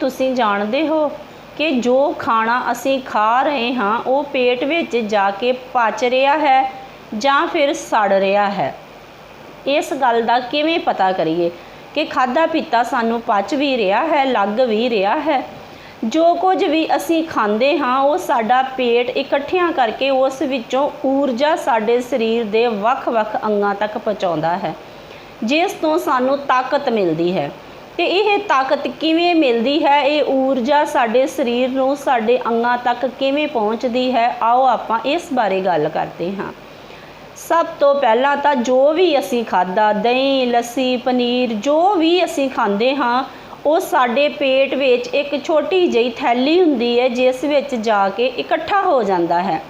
ਤੁਸੀਂ ਜਾਣਦੇ ਹੋ ਕਿ ਜੋ ਖਾਣਾ ਅਸੀਂ ਖਾ ਰਹੇ ਹਾਂ, ਉਹ ਪੇਟ ਵਿੱਚ ਜਾ ਕੇ ਪਚ ਰਿਹਾ ਹੈ ਜਾਂ ਫਿਰ ਸੜ ਰਿਹਾ ਹੈ? ਇਸ ਗੱਲ ਦਾ ਕਿਵੇਂ ਪਤਾ ਕਰੀਏ ਕਿ ਖਾਦਾ ਪੀਤਾ ਸਾਨੂੰ ਪਚ ਵੀ ਰਿਹਾ ਹੈ, ਲੱਗ ਵੀ ਰਿਹਾ ਹੈ? ਜੋ ਕੁਝ ਵੀ ਅਸੀਂ ਖਾਂਦੇ ਹਾਂ, ਉਹ ਸਾਡਾ ਪੇਟ ਇਕੱਠਿਆਂ ਕਰਕੇ ਉਸ ਵਿੱਚੋਂ ਊਰਜਾ ਸਾਡੇ ਸਰੀਰ ਦੇ ਵੱਖ-ਵੱਖ ਅੰਗਾਂ ਤੱਕ ਪਹੁੰਚਾਉਂਦਾ ਹੈ, ਜਿਸ ਤੋਂ ਸਾਨੂੰ ਤਾਕਤ ਮਿਲਦੀ ਹੈ। ਤੇ ਇਹ ਤਾਕਤ ਕਿਵੇਂ ਮਿਲਦੀ ਹੈ? ਇਹ ਊਰਜਾ ਸਾਡੇ ਸਰੀਰ ਨੂੰ, ਸਾਡੇ ਅੰਗਾਂ ਤੱਕ ਕਿਵੇਂ ਪਹੁੰਚਦੀ ਹੈ? ਆਓ ਆਪਾਂ ਇਸ ਬਾਰੇ ਗੱਲ ਕਰਦੇ ਹਾਂ। ਸਭ ਤੋਂ ਪਹਿਲਾਂ ਤਾਂ ਜੋ ਵੀ ਅਸੀਂ ਖਾਦਾ ਦਹੀਂ, ਲੱਸੀ, ਪਨੀਰ, ਜੋ ਵੀ ਅਸੀਂ ਖਾਂਦੇ ਹਾਂ, ਉਹ ਸਾਡੇ ਪੇਟ ਵਿੱਚ ਇੱਕ ਛੋਟੀ ਜਿਹੀ ਥੈਲੀ ਹੁੰਦੀ ਹੈ, ਜਿਸ ਵਿੱਚ ਜਾ ਕੇ ਇਕੱਠਾ ਹੋ ਜਾਂਦਾ ਹੈ।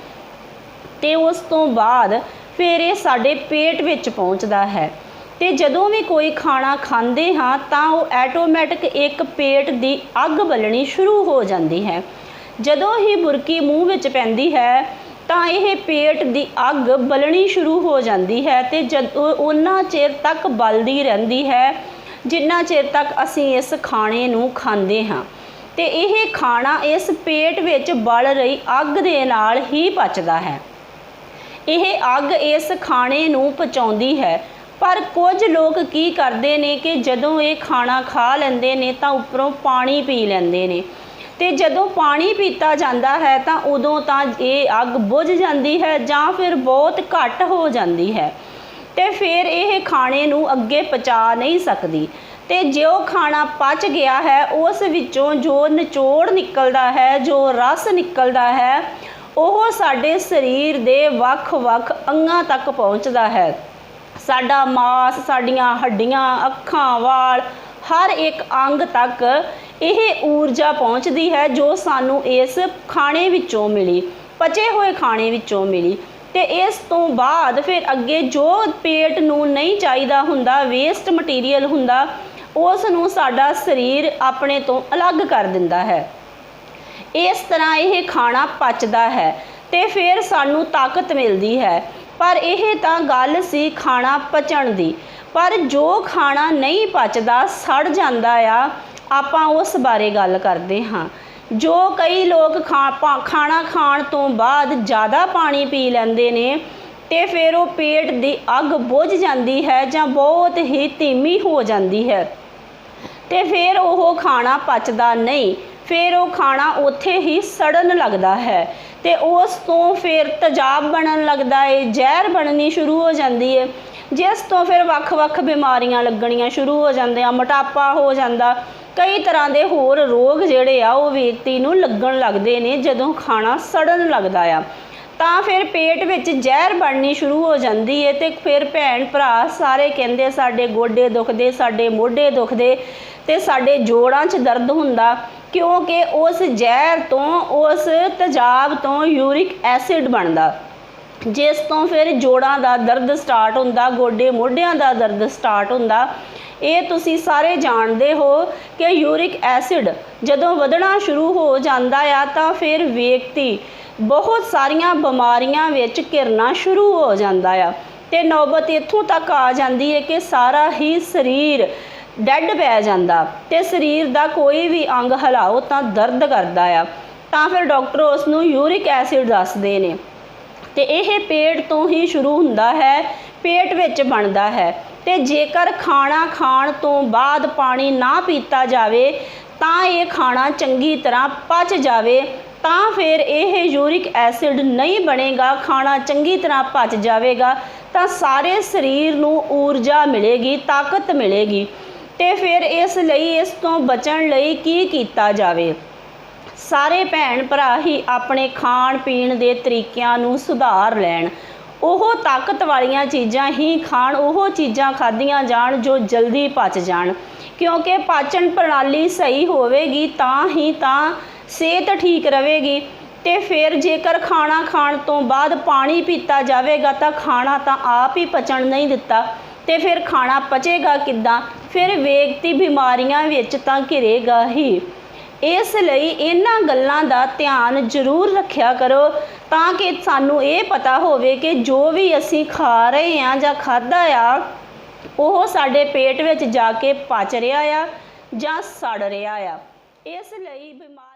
ਤੇ ਉਸ ਤੋਂ ਬਾਅਦ ਫਿਰ ਇਹ ਸਾਡੇ ਪੇਟ ਵਿੱਚ ਪਹੁੰਚਦਾ ਹੈ। ਤੇ ਜਦੋਂ ਵੀ ਕੋਈ ਖਾਣਾ ਖਾਂਦੇ ਹਾਂ ਤਾਂ ਉਹ ਆਟੋਮੈਟਿਕ ਇੱਕ ਪੇਟ ਦੀ ਅੱਗ ਬਲਣੀ ਸ਼ੁਰੂ ਹੋ ਜਾਂਦੀ ਹੈ। ਜਦੋਂ ਹੀ ਬੁਰਕੀ ਮੂੰਹ ਵਿੱਚ ਪੈਂਦੀ ਹੈ ਤਾਂ ਇਹ ਪੇਟ ਦੀ ਅੱਗ ਬਲਣੀ ਸ਼ੁਰੂ ਹੋ ਜਾਂਦੀ ਹੈ ਤੇ ਜਦੋਂ ਉਹਨਾਂ ਚਿਰ ਤੱਕ ਬਲਦੀ ਰਹਿੰਦੀ ਹੈ ਜਿੰਨਾ ਚਿਰ ਤੱਕ ਅਸੀਂ ਇਸ ਖਾਣੇ ਨੂੰ ਖਾਂਦੇ ਹਾਂ। ਤੇ ਇਹ ਖਾਣਾ ਇਸ ਪੇਟ ਵਿੱਚ ਬਲ ਰਹੀ ਅੱਗ ਦੇ ਨਾਲ ਹੀ ਪਚਦਾ ਹੈ। ਇਹ ਅੱਗ ਇਸ ਖਾਣੇ ਨੂੰ ਪਚਾਉਂਦੀ ਹੈ ਪਰ ਕੁਝ ਲੋਕ ਕੀ ਕਰਦੇ ਨੇ ਕਿ ਜਦੋਂ ਇਹ ਖਾਣਾ ਖਾ ਲੈਂਦੇ ਨੇ ਤਾਂ ਉੱਪਰੋਂ ਪਾਣੀ ਪੀ ਲੈਂਦੇ ਨੇ। ਤੇ ਜਦੋਂ ਪਾਣੀ ਪੀਤਾ ਜਾਂਦਾ ਹੈ ਤਾਂ ਉਦੋਂ ਤਾਂ ਇਹ ਅੱਗ ਬੁਝ ਜਾਂਦੀ ਹੈ ਜਾਂ ਫਿਰ ਬਹੁਤ ਘੱਟ ਹੋ ਜਾਂਦੀ ਹੈ। ਤੇ ਫਿਰ ਇਹ ਖਾਣੇ ਨੂੰ ਅੱਗੇ ਪਚਾ ਨਹੀਂ ਸਕਦੀ। ਤੇ ਜੋ ਖਾਣਾ ਪਚ ਗਿਆ ਹੈ, ਉਸ ਵਿੱਚੋਂ ਜੋ ਨਿਚੋੜ ਨਿਕਲਦਾ ਹੈ, ਜੋ ਰਸ ਨਿਕਲਦਾ ਹੈ, ਉਹ ਸਾਡੇ ਸਰੀਰ ਦੇ ਵੱਖ-ਵੱਖ ਅੰਗਾਂ ਤੱਕ ਪਹੁੰਚਦਾ ਹੈ। ਸਾਡਾ ਮਾਸ, ਸਾਡੀਆਂ ਹੱਡੀਆਂ, ਅੱਖਾਂ, ਵਾਲ, ਹਰ ਇੱਕ ਅੰਗ ਤੱਕ ਇਹ ਊਰਜਾ ਪਹੁੰਚਦੀ ਹੈ ਜੋ ਸਾਨੂੰ ਇਸ ਖਾਣੇ ਵਿੱਚੋਂ ਮਿਲੀ, ਪਚੇ ਹੋਏ ਖਾਣੇ ਵਿੱਚੋਂ ਮਿਲੀ। ਤੇ ਇਸ ਤੋਂ ਬਾਅਦ ਫਿਰ ਅੱਗੇ ਜੋ ਪੇਟ ਨੂੰ ਨਹੀਂ ਚਾਹੀਦਾ ਹੁੰਦਾ ਵੇਸਟ ਮਟੀਰੀਅਲ ਹੁੰਦਾ ਉਸ ਨੂੰ ਸਾਡਾ ਸਰੀਰ ਆਪਣੇ ਤੋਂ ਅਲੱਗ ਕਰ ਦਿੰਦਾ ਹੈ। ਇਸ ਤਰ੍ਹਾਂ ਇਹ ਖਾਣਾ ਪਚਦਾ ਹੈ ਤੇ ਫਿਰ ਸਾਨੂੰ ਤਾਕਤ ਮਿਲਦੀ ਹੈ। ਪਰ ਇਹ ਤਾਂ ਗੱਲ ਸੀ ਖਾਣਾ ਪਚਣ ਦੀ। ਪਰ ਜੋ ਖਾਣਾ ਨਹੀਂ ਪਚਦਾ, ਸੜ ਜਾਂਦਾ ਆ, ਆਪਾਂ ਉਸ ਬਾਰੇ ਗੱਲ ਕਰਦੇ ਹਾਂ। ਜੋ ਕਈ ਲੋਕ ਖਾਣਾ ਖਾਣ ਤੋਂ ਬਾਅਦ ਜ਼ਿਆਦਾ ਪਾਣੀ ਪੀ ਲੈਂਦੇ ਨੇ ਤੇ ਫਿਰ ਉਹ ਪੇਟ ਦੀ ਅੱਗ ਬੁਝ ਜਾਂਦੀ ਹੈ ਜਾਂ ਬਹੁਤ ਹੀ ਧੀਮੀ ਹੋ ਜਾਂਦੀ ਹੈ। ਤੇ ਫਿਰ ਉਹ ਖਾਣਾ ਪਚਦਾ ਨਹੀਂ। ਫਿਰ ਉਹ ਖਾਣਾ ਉੱਥੇ ਹੀ ਸੜਨ ਲੱਗਦਾ ਹੈ ਤੇ ਉਸ ਤੋਂ ਫਿਰ ਤਜਾਬ ਬਣਨ ਲੱਗਦਾ ਏ, ਜ਼ਹਿਰ ਬਣਨੀ ਸ਼ੁਰੂ ਹੋ ਜਾਂਦੀ ਏ। ਜਿਸ ਤੋਂ ਫਿਰ ਵੱਖ-ਵੱਖ ਬਿਮਾਰੀਆਂ ਲੱਗਣੀਆਂ ਸ਼ੁਰੂ ਹੋ ਜਾਂਦੇ ਆ ਮੋਟਾਪਾ ਹੋ ਜਾਂਦਾ। ਕਈ ਤਰ੍ਹਾਂ ਦੇ ਹੋਰ ਰੋਗ ਜਿਹੜੇ ਆ, ਉਹ ਵਿਅਕਤੀ ਨੂੰ ਲੱਗਣ ਲੱਗਦੇ ਨੇ ਜਦੋਂ ਖਾਣਾ ਸੜਨ ਲੱਗਦਾ ਆ। ਤਾਂ ਫਿਰ ਪੇਟ ਵਿੱਚ ਜ਼ਹਿਰ ਬਣਨੀ ਸ਼ੁਰੂ ਹੋ ਜਾਂਦੀ ਏ ਤੇ ਫਿਰ ਭੈਣ ਭਰਾ ਸਾਰੇ ਕਹਿੰਦੇ ਸਾਡੇ ਗੋਡੇ ਦੁਖਦੇ, ਸਾਡੇ ਮੋਢੇ ਦੁਖਦੇ ਤੇ ਸਾਡੇ ਜੋੜਾਂ 'ਚ ਦਰਦ ਹੁੰਦਾ। ਕਿਉਂਕਿ ਉਸ ਜ਼ਹਿਰ ਤੋਂ, ਉਸ ਤੇਜ਼ਾਬ ਤੋਂ ਯੂਰਿਕ ਐਸਿਡ ਬਣਦਾ। ਜਿਸ ਤੋਂ ਫਿਰ ਜੋੜਾਂ ਦਾ ਦਰਦ ਸਟਾਰਟ ਹੁੰਦਾ, ਗੋਡੇ ਮੋਢਿਆਂ ਦਾ ਦਰਦ ਸਟਾਰਟ ਹੁੰਦਾ। ਇਹ ਤੁਸੀਂ ਸਾਰੇ ਜਾਣਦੇ ਹੋ ਕਿ ਯੂਰਿਕ ਐਸਿਡ ਜਦੋਂ ਵਧਣਾ ਸ਼ੁਰੂ ਹੋ ਜਾਂਦਾ ਆ, ਤਾਂ ਫਿਰ ਵਿਅਕਤੀ ਬਹੁਤ ਸਾਰੀਆਂ ਬਿਮਾਰੀਆਂ ਵਿੱਚ ਘਿਰਨਾ ਸ਼ੁਰੂ ਹੋ ਜਾਂਦਾ ਆ। ਤੇ ਨੌਬਤ ਇੱਥੋਂ ਤੱਕ ਆ ਜਾਂਦੀ ਹੈ ਕਿ ਸਾਰਾ ਹੀ ਸਰੀਰ ਡੈੱਡ ਪੈ ਜਾਂਦਾ ਤੇ ਸਰੀਰ ਦਾ ਕੋਈ ਵੀ ਅੰਗ ਹਿਲਾਓ ਤਾਂ ਦਰਦ ਕਰਦਾ ਆ। ਤਾਂ ਫਿਰ ਡਾਕਟਰ ਉਸ ਨੂੰ ਯੂਰਿਕ ਐਸਿਡ ਦੱਸਦੇ ਨੇ। ਤੇ ਇਹ ਪੇਟ ਤੋਂ ਹੀ ਸ਼ੁਰੂ ਹੁੰਦਾ ਹੈ, ਪੇਟ ਵਿੱਚ ਬਣਦਾ ਹੈ। ਤੇ ਜੇਕਰ ਖਾਣਾ ਖਾਣ ਤੋਂ ਬਾਅਦ ਪਾਣੀ ਨਾ ਪੀਤਾ ਜਾਵੇ, ਤਾਂ ਇਹ ਖਾਣਾ ਚੰਗੀ ਤਰ੍ਹਾਂ ਪਚ ਜਾਵੇ, ਤਾਂ ਫਿਰ ਇਹ ਯੂਰਿਕ ਐਸਿਡ ਨਹੀਂ ਬਣੇਗਾ, ਖਾਣਾ ਚੰਗੀ ਤਰ੍ਹਾਂ ਪਚ ਜਾਵੇਗਾ, ਤਾਂ ਸਾਰੇ ਸਰੀਰ ਨੂੰ ਊਰਜਾ ਮਿਲੇਗੀ, ਤਾਕਤ ਮਿਲੇਗੀ। ਤੇ ਫਿਰ ਇਸ ਲਈ ਇਸ ਤੋਂ ਬਚਣ ਲਈ ਕੀ ਕੀਤਾ ਜਾਵੇ? ਸਾਰੇ ਭੈਣ ਭਰਾ ਹੀ ਆਪਣੇ ਖਾਣ ਪੀਣ ਦੇ ਤਰੀਕਿਆਂ ਨੂੰ ਸੁਧਾਰ ਲੈਣ। ਉਹ ਤਾਕਤ ਵਾਲੀਆਂ ਚੀਜ਼ਾਂ ਹੀ ਖਾਣ, ਉਹ ਚੀਜ਼ਾਂ ਖਾਧੀਆਂ ਜਾਣ ਜੋ ਜਲਦੀ ਪਚ ਜਾਣ। ਕਿਉਂਕਿ ਪਾਚਨ ਪ੍ਰਣਾਲੀ ਸਹੀ ਹੋਵੇਗੀ ਤਾਂ ਹੀ ਤਾਂ ਸਿਹਤ ਠੀਕ ਰਹੇਗੀ। ਤੇ ਫਿਰ ਜੇਕਰ ਖਾਣਾ ਖਾਣ ਤੋਂ ਬਾਅਦ ਪਾਣੀ ਪੀਤਾ ਜਾਵੇਗਾ ਤਾਂ ਖਾਣਾ ਤਾਂ ਆਪ ਹੀ ਪਚਣ ਨਹੀਂ ਦਿੱਤਾ। ਤੇ ਫਿਰ ਖਾਣਾ ਪਚੇਗਾ ਕਿੱਦਾਂ? ਫਿਰ ਵਿਅਕਤੀ ਬਿਮਾਰੀਆਂ ਵਿੱਚ ਤਾਂ ਘਿਰੇਗਾ ਹੀ। ਇਸ ਲਈ ਇਹਨਾਂ ਗੱਲਾਂ ਦਾ ਧਿਆਨ ਜ਼ਰੂਰ ਰੱਖਿਆ ਕਰੋ ਤਾਂ ਕਿ ਸਾਨੂੰ ਇਹ ਪਤਾ ਹੋਵੇ ਕਿ ਜੋ ਵੀ ਅਸੀਂ ਖਾ ਰਹੇ ਹਾਂ ਜਾਂ ਖਾਦਾ ਆ, ਉਹ ਸਾਡੇ ਪੇਟ ਵਿੱਚ ਜਾ ਕੇ ਪਚ ਰਿਹਾ ਆ ਜਾਂ ਸੜ ਰਿਹਾ ਆ। ਇਸ ਲਈ ਬਿਮਾਰ